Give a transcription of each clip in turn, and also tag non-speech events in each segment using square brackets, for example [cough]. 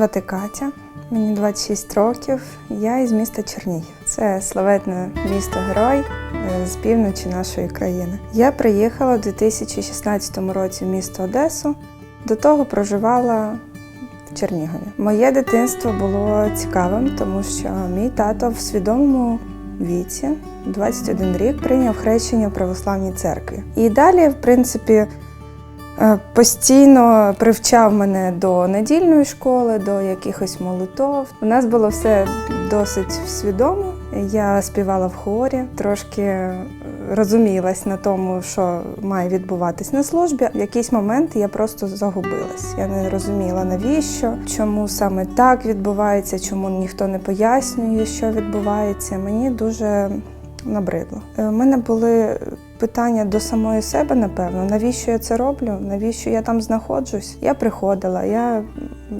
Звати Катя, мені 26 років. Я із міста Чернігів. Це славетне місто Герой е, з півночі нашої країни. Я приїхала у 2016 році в місто Одесу. До того проживала в Чернігові. Моє дитинство було цікавим, тому що мій тато в свідомому віці, 21 рік, прийняв хрещення в православній церкві. І далі, в принципі, Постійно привчав мене до недільної школи, до якихось молитов. У нас було все досить свідомо. Я співала в хорі, трошки е, розумілась на тому, що має відбуватись на службі. В якийсь момент я просто загубилась. Я не розуміла навіщо, чому саме так відбувається, чому ніхто не пояснює, що відбувається. Мені дуже набридло. Е, У мене були питання до самої себе, напевно, навіщо я це роблю, навіщо я там знаходжусь. Я приходила, я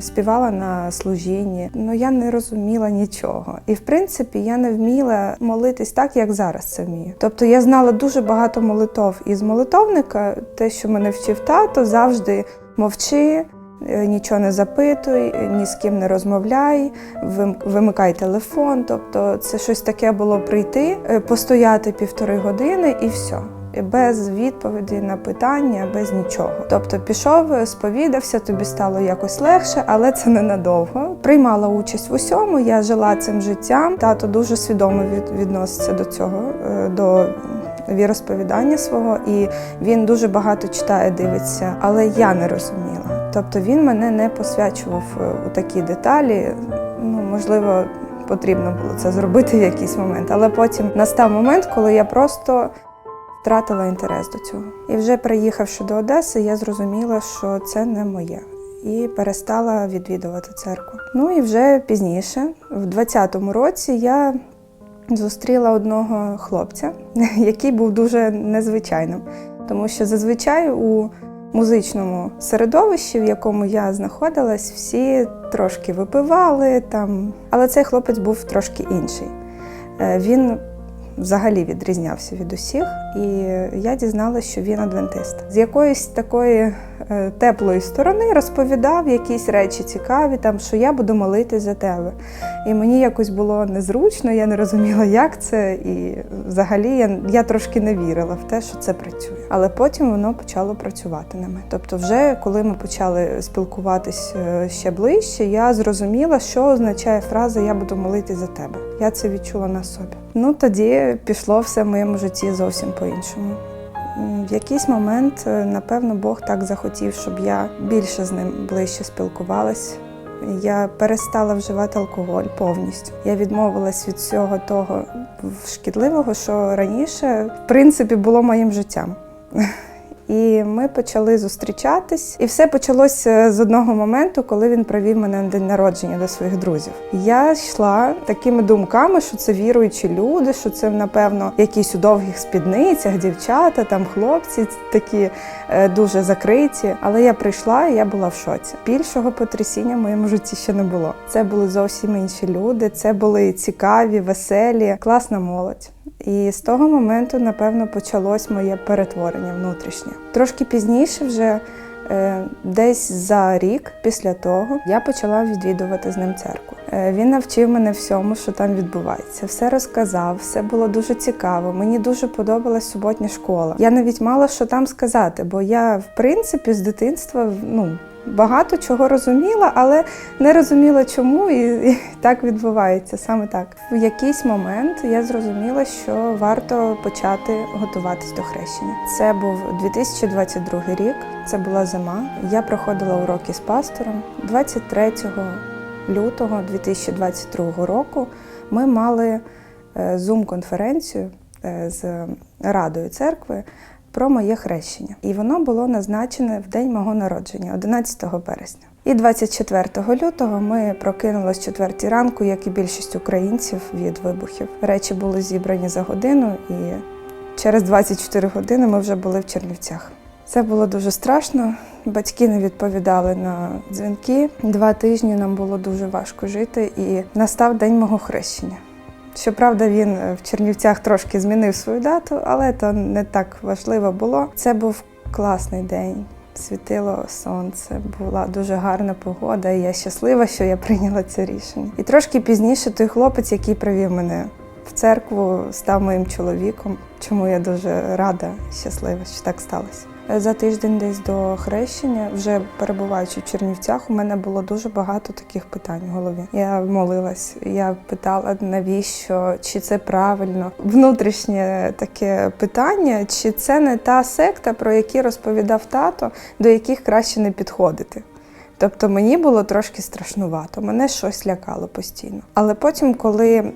співала на служінні, але я не розуміла нічого. І в принципі я не вміла молитись так, як зараз це вмію. Тобто я знала дуже багато молитов із молитовника, те, що мене вчив тато, завжди мовчи. Е, Нічого не запитуй, ні з ким не розмовляй, вим- вимикай телефон. Тобто, це щось таке було прийти, е, постояти півтори години і все. Без відповіді на питання, без нічого. Тобто пішов, е, сповідався, тобі стало якось легше, але це ненадовго. Приймала участь в усьому. Я жила цим життям. Тато дуже свідомо відноситься до цього, до віросповідання свого, і він дуже багато читає, дивиться, але я не розуміла. Тобто він мене не посвячував е, у такі деталі. Ну, можливо, потрібно було це зробити в якийсь момент. Але потім настав момент, коли я просто втратила інтерес до цього. І вже приїхавши до Одеси, я зрозуміла, що це не моє. І перестала відвідувати церкву. Ну і вже пізніше, в 20-му році, я зустріла одного хлопця, [laughs] який був дуже незвичайним. Тому що зазвичай у музичному середовищі, в якому я знаходилась, всі трошки випивали там. Але цей хлопець був трошки інший. Е, Він взагалі відрізнявся від усіх, і я дізналася, що він адвентист. З якоїсь такої теплої сторони розповідав якісь речі цікаві, там, що я буду молитись за тебе. І мені якось було незручно, я не розуміла, як це. І взагалі я, я трошки не вірила в те, що це працює. Але потім воно почало працювати на мене. Тобто, вже коли ми почали спілкуватись е, ще ближче, я зрозуміла, що означає фраза Я буду молитись за тебе. Я це відчула на собі. Ну тоді пішло все в моєму житті зовсім по-іншому. М, В якийсь момент, е, напевно, Бог так захотів, щоб я більше з ним ближче спілкувалась. Я перестала вживати алкоголь повністю. Я відмовилась від всього того шкідливого, що раніше, в принципі, було моїм життям. [laughs] І ми почали зустрічатись, і все почалося з одного моменту, коли він привів мене на день народження до своїх друзів. Я йшла такими думками, що це віруючі люди, що це напевно якісь у довгих спідницях, дівчата, там хлопці такі е, дуже закриті. Але я прийшла і я була в шоці. Більшого потрясіння в моєму житті ще не було. Це були зовсім інші люди. Це були цікаві, веселі, класна молодь. І з того моменту, напевно, почалось моє перетворення внутрішнє. Трошки пізніше, вже е, десь за рік після того, я почала відвідувати з ним церкву. Е, він навчив мене всьому, що там відбувається. Все розказав, все було дуже цікаво. Мені дуже подобалась суботня школа. Я навіть мала що там сказати, бо я, в принципі, з дитинства ну. Багато чого розуміла, але не розуміла, чому і, і так відбувається саме так. В якийсь момент я зрозуміла, що варто почати готуватись до хрещення. Це був 2022 рік, це була зима. Я проходила уроки з пастором. 23 лютого 2022 року ми мали е, зум-конференцію е, з радою церкви про моє хрещення. І воно було назначене в день мого народження, 11 березня. І 24 лютого ми прокинулись 4 ранку, як і більшість українців від вибухів. Речі були зібрані за годину, і через 24 години ми вже були в Чернівцях. Це було дуже страшно. Батьки не відповідали на дзвінки. Два тижні нам було дуже важко жити, і настав день мого хрещення. Щоправда, він е, в Чернівцях трошки змінив свою дату, але то не так важливо було. Це був класний день. світило сонце, була дуже гарна погода, і я щаслива, що я прийняла це рішення. І трошки пізніше той хлопець, який привів мене в церкву, став моїм чоловіком, чому я дуже рада, щаслива, що так сталося. За тиждень десь до хрещення, вже перебуваючи в Чернівцях, у мене було дуже багато таких питань в голові. Я молилась, я питала, навіщо, чи це правильно. Внутрішнє таке питання, чи це не та секта, про які розповідав тато, до яких краще не підходити. Тобто мені було трошки страшнувато, мене щось лякало постійно. Але потім, коли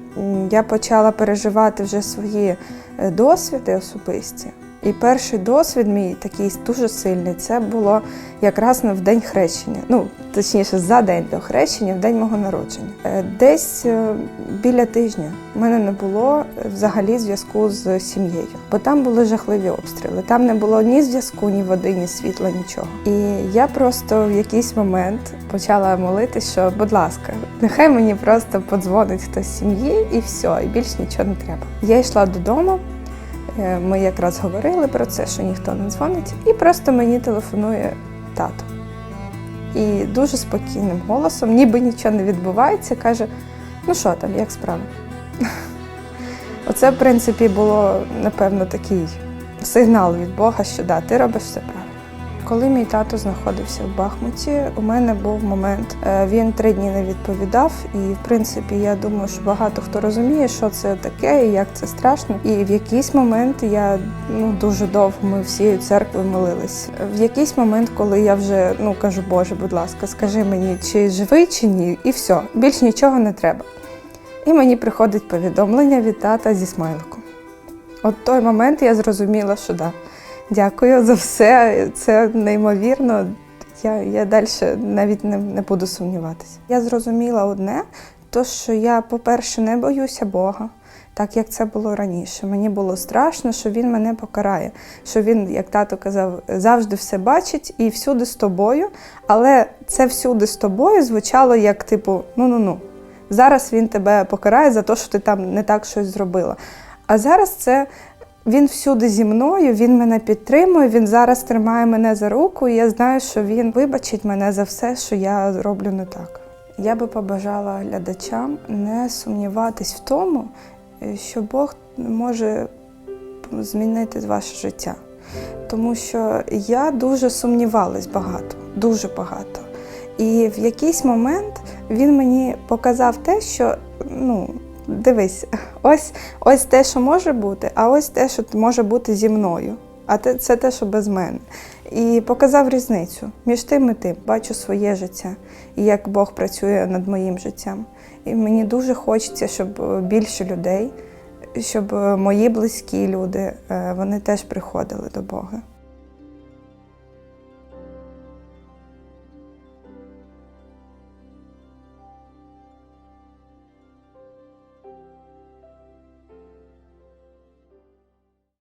я почала переживати вже свої е, досвіди особисті, і перший досвід мій такий дуже сильний, це було якраз в день хрещення. Ну, точніше, за день до хрещення, в день мого народження. Е, Десь е, біля тижня в мене не було е, взагалі зв'язку з сім'єю, бо там були жахливі обстріли. Там не було ні зв'язку, ні води, ні світла, нічого. І я просто в якийсь момент почала молитись, що, будь ласка, нехай мені просто подзвонить хтось з сім'ї і все, і більш нічого не треба. Я йшла додому. Е, Ми якраз говорили про це, що ніхто не дзвонить, і просто мені телефонує тато. І дуже спокійним голосом, ніби нічого не відбувається, каже: ну що там, як справа? [laughs] Оце, в принципі, було, напевно, такий сигнал від Бога, що да, ти робиш все правильно. Коли мій тато знаходився в Бахмуті, у мене був момент. е, Він три дні не відповідав, і в принципі я думаю, що багато хто розуміє, що це таке і як це страшно. І в якийсь момент я ну дуже довго ми всією церквою молились. В якийсь момент, коли я вже ну кажу, Боже, будь ласка, скажи мені, чи живий, чи ні, і все, більш нічого не треба. І мені приходить повідомлення від тата зі смайликом. От той момент я зрозуміла, що да. Дякую за все. Це неймовірно. Я, я далі навіть не, не буду сумніватися. Я зрозуміла одне, то що я, по-перше, не боюся Бога, так як це було раніше. Мені було страшно, що він мене покарає, що він, як тато казав, завжди все бачить і всюди з тобою. Але це всюди з тобою звучало як типу: ну-ну-ну, зараз він тебе покарає за те, що ти там не так щось зробила. А зараз це він всюди зі мною, він мене підтримує, він зараз тримає мене за руку, і я знаю, що він вибачить мене за все, що я роблю не так. Я би побажала глядачам не сумніватись в тому, е, що Бог може змінити ваше життя. Тому що я дуже сумнівалась багато, дуже багато. І в якийсь момент він мені показав те, що ну, дивись, ось, ось те, що може бути, а ось те, що може бути зі мною. А це те, що без мене. І показав різницю між тим і тим. Бачу своє життя і як Бог працює над моїм життям. І мені дуже хочеться, щоб е, більше людей, щоб е, мої близькі люди, е, вони теж приходили до Бога.